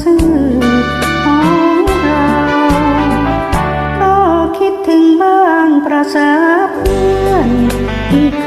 ซื่อของเรา ก็คิดถึงบางประาเพื่อนที่เค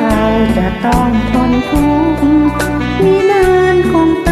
เราจะต้องทนทุกข์มีนานคงต